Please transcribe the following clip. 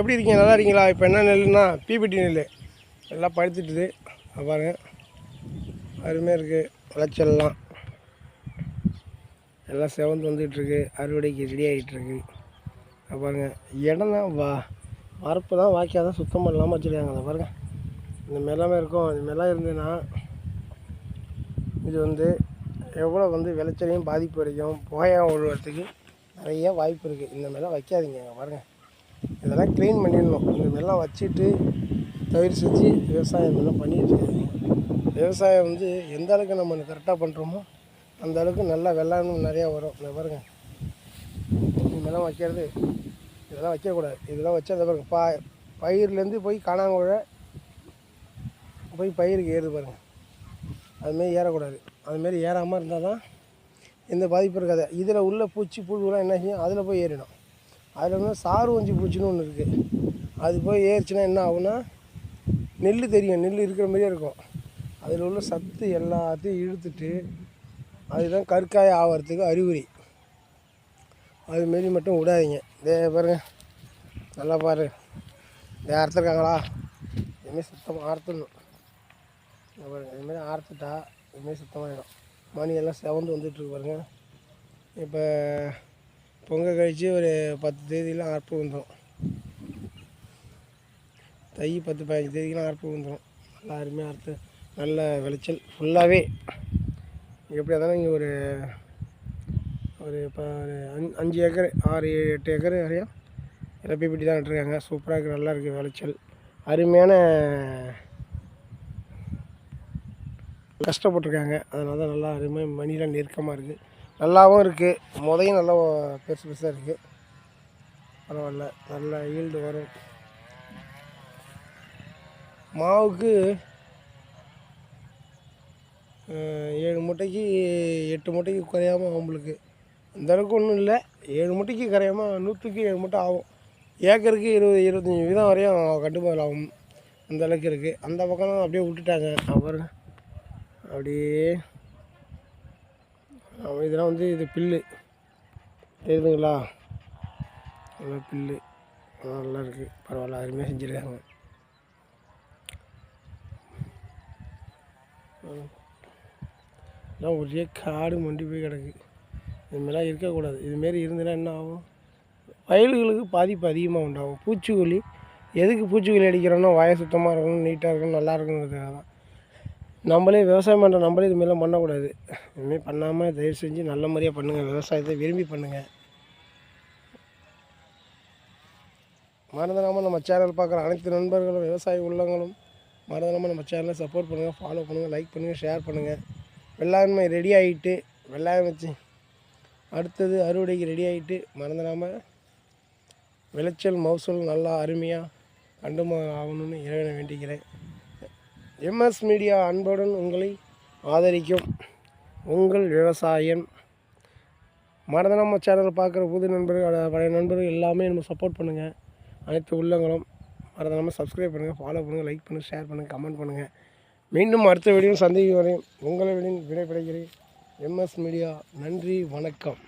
எப்படி இருக்கீங்க? நல்லா இருக்கீங்களா? இப்போ என்ன நெல்னா பிபிடி நெல் எல்லாம் படுத்துட்டுது அது பாருங்க. அருமையாக இருக்குது விளைச்சல்லாம். எல்லாம் செவந்து வந்துகிட்ருக்கு. அறுவடைக்கு ரெடி ஆகிட்டுருக்கு அப்பாருங்க இடம் தான் வா வரப்பு தான் வாக்கியாக தான் சுத்தம் இல்லாமல் வச்சுருக்காங்க. அதை பாருங்கள் இந்த மெல்லாமே இருக்கும். இந்த மெல்லாம் இருந்ததுன்னா இது வந்து எவ்வளோ வந்து விளைச்சலையும் பாதிப்பு வரைக்கும் புகையாக விழுவதுக்கு நிறைய வாய்ப்பு இருக்குது இந்த மாதிரிலாம் வைக்காதீங்க. பாருங்கள் இதெல்லாம் க்ளீன் பண்ணிடணும். இந்த மாதிரிலாம் வச்சுட்டு தயிர் செஞ்சு விவசாயம் எல்லாம் பண்ணிட்டு விவசாயம் வந்து எந்த அளவுக்கு நம்ம கரெக்டாக பண்ணுறோமோ அந்த அளவுக்கு நல்லா வெள்ளாமை நிறையா வரும். இந்த பாருங்க. இந்த மாதிரிலாம் வைக்கிறது. இதெல்லாம் வைக்கக்கூடாது. இதெல்லாம் வச்சு அந்த பாருங்க. பா பயிர்லேருந்து போய் காணாங்குழ போய் பயிருக்கு ஏறுது பாருங்கள் அதுமாரி ஏறக்கூடாது. அதுமாரி ஏறாமல் இருந்தால் தான் எந்த பாதிப்பும் இருக்காது. இதில் உள்ள பூச்சி புழுலாம் என்ன செய்யும்? அதில் போய் ஏறிடும். அதில் வந்து சாறு வஞ்சி பூச்சின்னு ஒன்று இருக்குது அது போய் ஏறிச்சுன்னா என்ன ஆகும்னா நெல் தெரியும். நெல் இருக்கிற மாதிரியே இருக்கும். அதில் உள்ள சத்து எல்லாத்தையும் இழுத்துட்டு அதுதான் கற்காய ஆகிறதுக்கு அறிகுறி. அதுமாரி மட்டும் விடாதீங்க. இதே பாருங்க. நல்லா பாரு. இதே அறுத்துருக்காங்களா இதுமாரி சுத்தமாக அறுத்துடணும். பாருங்கள் பாருங்க. இதுமாரி அறுத்துட்டா இதுமாரி சுத்தமாகிடும் மணி எல்லாம் செவந்து வந்துட்டுருக்கு பாருங்க. இப்போ பொங்கல் கழித்து ஒரு பத்து தேதியெலாம் அறுப்பு வந்துடும் தை பத்து பதினஞ்சு தேதிக்கெலாம் அறுப்பு வந்துடும் நல்லா அருமையாக அறுத்து நல்ல விளைச்சல் ஃபுல்லாகவே எப்படி இருந்தாலும் இங்கே ஒரு ஒரு இப்போ ஒரு அஞ் அஞ்சு ஏக்கர் ஆறு ஏழு எட்டு ஏக்கர் வரையும் இறப்பிப்பட்டி தான் நட்டுருக்காங்க. சூப்பராக இருக்குது நல்லா இருக்குது விளைச்சல். அருமையான கஷ்டப்பட்டிருக்காங்க. அதனால தான் நல்லா அருமையாக மணிலாம் நெருக்கமாக இருக்குது நல்லாவும் இருக்குது முதையும் நல்லா பெருசு பெருசாக இருக்குது பரவாயில்ல. நல்ல ஈல்டு வரும். மாவுக்கு ஏழு மூட்டைக்கு எட்டு மூட்டைக்கு குறையாமல் அவங்களுக்கு அந்த அளவுக்கு ஒன்றும் இல்லை. ஏழு மூட்டைக்கு குறையாமல் நூற்றுக்கு ஏழு மூட்டை ஆகும். ஏக்கருக்கு இருபது இருபத்தஞ்சி வீதம் வரையும் கட்டுப்பாடு ஆகும் அந்த அளவுக்கு இருக்குது அந்த பக்கம் அப்படியே விட்டுட்டாங்க. அப்புறம் அப்படியே இதெல்லாம் வந்து இது பில்லு. தெரியுதுங்களா? நல்லா பில்லு. நல்லா இருக்குது பரவாயில்ல அருமையாக செஞ்சுருக்காங்க. எல்லாம் ஒரே காடு மண்டி போய் கிடக்கு. இதுமாரிலாம் இருக்கக்கூடாது. இதுமாரி இருந்ததுன்னா என்ன ஆகும்? வயல்களுக்கு பாதிப்பு அதிகமாக உண்டாகும். பூச்சிக்கொல்லி எதுக்கு பூச்சிக்கொல்லி அடிக்கிறோன்னா வாயை சுத்தமாக இருக்கணும் நீட்டாக இருக்கணும் நல்லா இருக்கணுங்கிறதுக்காக தான் நம்மளே விவசாயம் பண்ணுற நம்மளே இதுமாரிலாம் பண்ணக்கூடாது. இதுமாரி பண்ணாமல் தயவு செஞ்சு நல்ல முறையாக பண்ணுங்கள் விவசாயத்தை விரும்பி பண்ணுங்கள் மறந்துடாமல் நம்ம சேனல் பார்க்குற அனைத்து நண்பர்களும் விவசாய உள்ளங்களும் மறந்துடாமல் நம்ம சேனலை சப்போர்ட் பண்ணுங்கள் ஃபாலோ பண்ணுங்கள் லைக் பண்ணுங்கள் ஷேர் பண்ணுங்கள் வெள்ளாண்மை ரெடி ஆகிட்டு வெள்ளாயம் வச்சு அடுத்தது அறுவடைக்கு ரெடி ஆகிட்டு மறந்துடாமல் விளைச்சல் மகசூல் நல்லா அருமையாக கண்டுமா ஆகணும்னு இறைவனை வேண்டிக்கிறேன். எம்எஸ் மீடியா அன்புடன் உங்களை ஆதரிக்கும் உங்கள் விவசாயன். மறந்து நம்ம சேனல் பார்க்குற புது நண்பர்கள் பழைய நண்பர்கள் எல்லாமே நம்ம சப்போர்ட் பண்ணுங்கள் அனைத்து உள்ளங்களும் மறந்துடாமல் சப்ஸ்கிரைப் பண்ணுங்கள் ஃபாலோ பண்ணுங்கள் லைக் பண்ணுங்கள் ஷேர் பண்ணுங்கள் கமெண்ட் பண்ணுங்கள் மீண்டும் அடுத்த வீடியோ சந்திக்கும் வரையும் உங்களை விடைபெறுகிறேன். எம்எஸ் மீடியா நன்றி வணக்கம்.